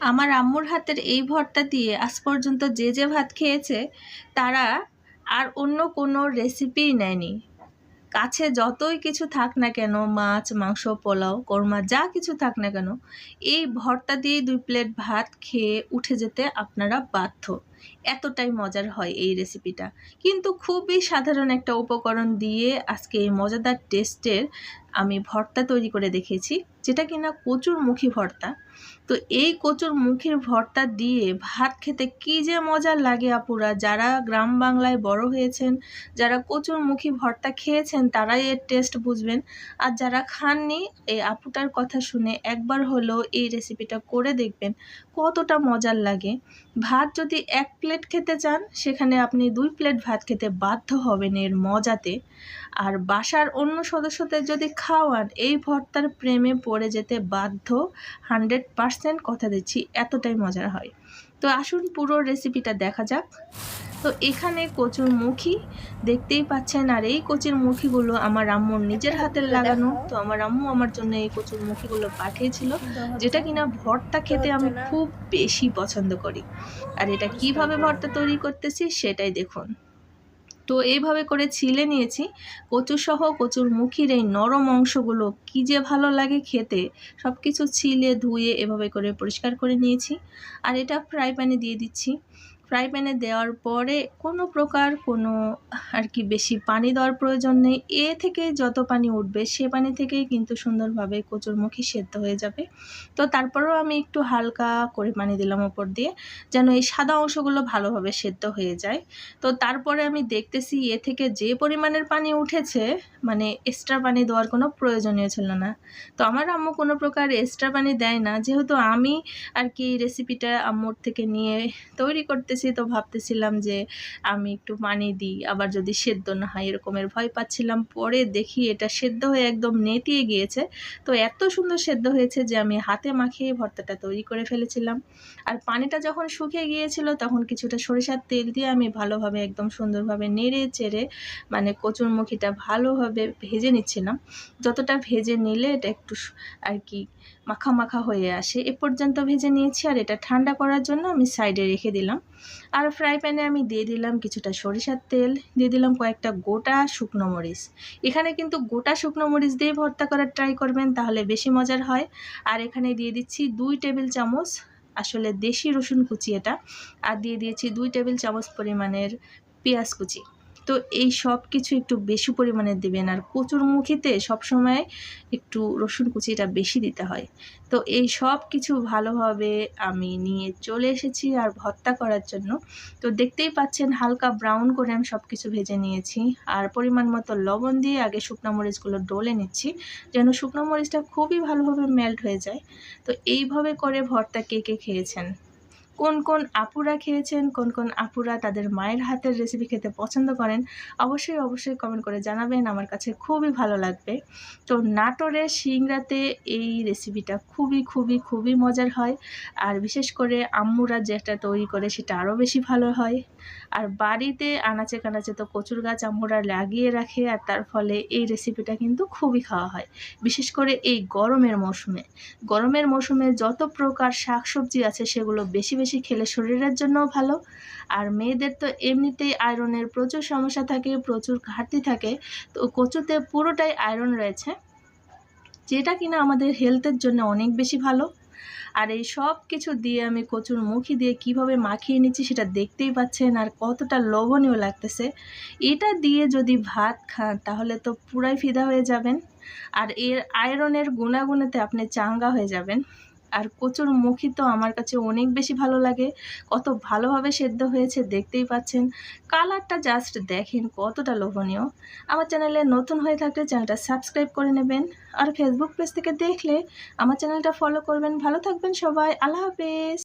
আমার আম্মুর হাতের এই ভর্তা দিয়ে আজ পর্যন্ত যে যে ভাত খেয়েছে, তারা আর অন্য কোনো রেসিপিই নেয়নি। কাছে যতই কিছু থাক না কেন, মাছ, মাংস, পোলাও, কোরমা, যা কিছু থাক না কেন, এই ভর্তা দিয়ে দুই প্লেট ভাত খেয়ে উঠে যেতে আপনারা বাধ্য। এতটাই মজার হয় এই রেসিপিটা কিন্তু খুবই সাধারণ একটা উপকরণ দিয়ে আজকে এই মজাদার টেস্টের আমি ভর্তা তৈরি করে দেখেছি, যেটা কিনা কচুর মুখী ভর্তা। তো এই কচুর মুখের ভর্তা দিয়ে ভাত খেতে কি যে মজা লাগে আপুরা, যারা গ্রাম বাংলায় বড় হয়েছেন, যারা কচুর মুখী ভর্তা খেয়েছেন, তারাই এর টেস্ট বুঝবেন। আর যারা খাননি, এই আপুটার কথা শুনে একবার হলেও এই রেসিপিটা করে দেখবেন, কতটা মজার লাগে। ভাত যদি এক প্লেট খেতে চান, সেখানে আপনি দুই প্লেট ভাত খেতে বাধ্য হবেন এর মজাতে। আর বাসার অন্য সদস্যদের যদি খাওয়ান, এই ভর্তার প্রেমে পড়ে যেতে বাধ্য। হান্ড্রেড পারসেন্ট কথা দিচ্ছি, এতটাই মজার হয়। তো আসুন পুরো রেসিপিটা দেখা যাক। তো এখানে কচুর মুখি দেখতেই পাচ্ছেন, আর এই কচুর মুখিগুলো আমার আম্মুর নিজের হাতের লাগানো। তো আমার আম্মু আমার জন্য এই কচুর মুখিগুলো পাঠিয়েছিল, যেটা কিনা ভর্তা খেতে আমি খুব বেশি পছন্দ করি। আর এটা কীভাবে ভর্তা তৈরি করতেছি সেটাই দেখুন। তো এইভাবে করে ছিলে নিয়েছি। কচুসহ কচুর মুখির এই নরম অংশগুলো কী যে ভালো লাগে খেতে সব কিছু ছিলে ধুয়ে এভাবে করে পরিষ্কার করে নিয়েছি। আর এটা ফ্রাই প্যানে দিয়ে দিচ্ছি। ফ্রাই প্যানে দেওয়ার পরে কোনো প্রকার কোনো আর কি বেশি পানি দেওয়ার প্রয়োজন নেই। এ থেকে যত পানি উঠবে, সে পানি থেকেই কিন্তু সুন্দরভাবে কচুরমুখী সেদ্ধ হয়ে যাবে। তো তারপরেও আমি একটু হালকা করে পানি দিলাম ওপর দিয়ে, যেন এই সাদা অংশগুলো ভালোভাবে সেদ্ধ হয়ে যায়। তো তারপরে আমি দেখতেছি এ থেকে যে পরিমাণের পানি উঠেছে মানে এক্সট্রা পানি দেওয়ার কোনো প্রয়োজনীয় ছিল না। তো আমার আম্মু কোনো প্রকার এক্সট্রা পানি দেয় না। যেহেতু আমি আর কি রেসিপিটা আম্মুর থেকে নিয়ে তৈরি করতে করেছি, তো ভাবতেছিলাম যে আমি একটু পানি দিই। আবার যদি সেদ্ধ না হয় এরকমের ভয় পাচ্ছিলাম। পরে দেখি এটা সেদ্ধ হয়ে একদম নেতিয়ে গিয়েছে। তো এত সুন্দর সেদ্ধ হয়েছে যে আমি হাতে মাখিয়ে ভর্তাটা তৈরি করে ফেলেছিলাম। আর পানিটা যখন শুকিয়ে গিয়েছিল, তখন কিছুটা সরিষার তেল দিয়ে আমি ভালোভাবে একদম সুন্দরভাবে নেড়ে চেড়ে মানে কচুরমুখিটা ভালোভাবে ভেজে নিচ্ছিলাম। যতটা ভেজে নিলে এটা একটু আর কি মাখা মাখা হয়ে আসে। এ পর্যন্ত ভেজে নিয়েছি আর এটা ঠান্ডা করার জন্য আমি সাইডে রেখে দিলাম। আর ফ্রাই প্যানে আমি দিয়ে দিলাম কিছুটা সরিষার তেল, দিয়ে দিলাম কয়েকটা গোটা শুকনো মরিচ। এখানে কিন্তু গোটা শুকনো মরিচ দিয়ে ভর্তা করার ট্রাই করবেন, তাহলে বেশি মজার হয়। আর এখানে দিয়ে দিচ্ছি দুই টেবিল চামচ আসলে দেশি রসুন কুচি এটা, আর দিয়ে দিয়েছি দুই টেবিল চামচ পরিমাণের পেঁয়াজ কুচি। তো এই সব কিছু একটু বেশি পরিমাণে দেবেন আর কচুর মুখিতে সবসময় একটু রসুন কুচিটা বেশি দিতে হয়। তো এই সব কিছু ভালোভাবে আমি নিয়ে চলে এসেছি আর ভর্তা করার জন্য। তো দেখতেই পাচ্ছেন হালকা ব্রাউন করে আমি সব কিছু ভেজে নিয়েছি আর পরিমাণ মতো লবণ দিয়ে আগে শুকনো মরিচগুলো ডলে নিচ্ছি যেন শুকনো মরিচটা খুবই ভালোভাবে মেল্ট হয়ে যায়। তো এইভাবে করে ভর্তা কে কে খেয়েছেন? কোন কোন আপুরা খেয়েছেন, কোন কোন আপুরা তাদের মায়ের হাতের রেসিপি খেতে পছন্দ করেন, অবশ্যই অবশ্যই কমেন্ট করে জানাবেন। আমার কাছে খুবই ভালো লাগবে। তো নাটোরের সিংড়াতে এই রেসিপিটা খুবই খুবই খুবই মজার হয়। আর বিশেষ করে আম্মুরা যেটা তৈরি করে সেটা আরও বেশি ভালো হয়। আর বাড়িতে আনাচে কানাচে তো কচুর গাছ আম্মুরা লাগিয়ে রাখে আর তার ফলে এই রেসিপিটা কিন্তু খুবই খাওয়া হয়। বিশেষ করে এই গরমের মৌসুমে। গরমের মৌসুমে যত প্রকার শাকসবজি আছে সেগুলো বেশি বেশি বেশি খেলে শরীরের জন্যও ভালো। আর মেয়েদের তো এমনিতেই আয়রনের প্রচুর সমস্যা থাকে, প্রচুর ঘাটতি থাকে। তো কচুতে পুরোটাই আয়রন রয়েছে, যেটা কিনা আমাদের হেলথের জন্য অনেক বেশি ভালো। আর এই সব কিছু দিয়ে আমি কচুর মুখি দিয়ে কীভাবে মাখিয়ে নিচ্ছি সেটা দেখতেই পাচ্ছেন আর কতটা লোভনীয় লাগতেছে। এটা দিয়ে যদি ভাত খান তাহলে তো পুরাই ফিদা হয়ে যাবেন। আর এর আয়রনের গুণাগুণেতে আপনি চাঙ্গা হয়ে যাবেন। আর কচুর মুখি তো আমার কাছে অনেক বেশি ভালো লাগে। কত ভালোভাবে সেদ্ধ হয়েছে দেখতেই পাচ্ছেন। কালারটা জাস্ট দেখেন কতটা লোভনীয়। আমার চ্যানেলে নতুন হয়ে থাকলে চ্যানেলটা সাবস্ক্রাইব করে নেবেন। আর ফেসবুক পেজ থেকে দেখলে আমার চ্যানেলটা ফলো করবেন। ভালো থাকবেন সবাই। আল্লাহ হাফেজ।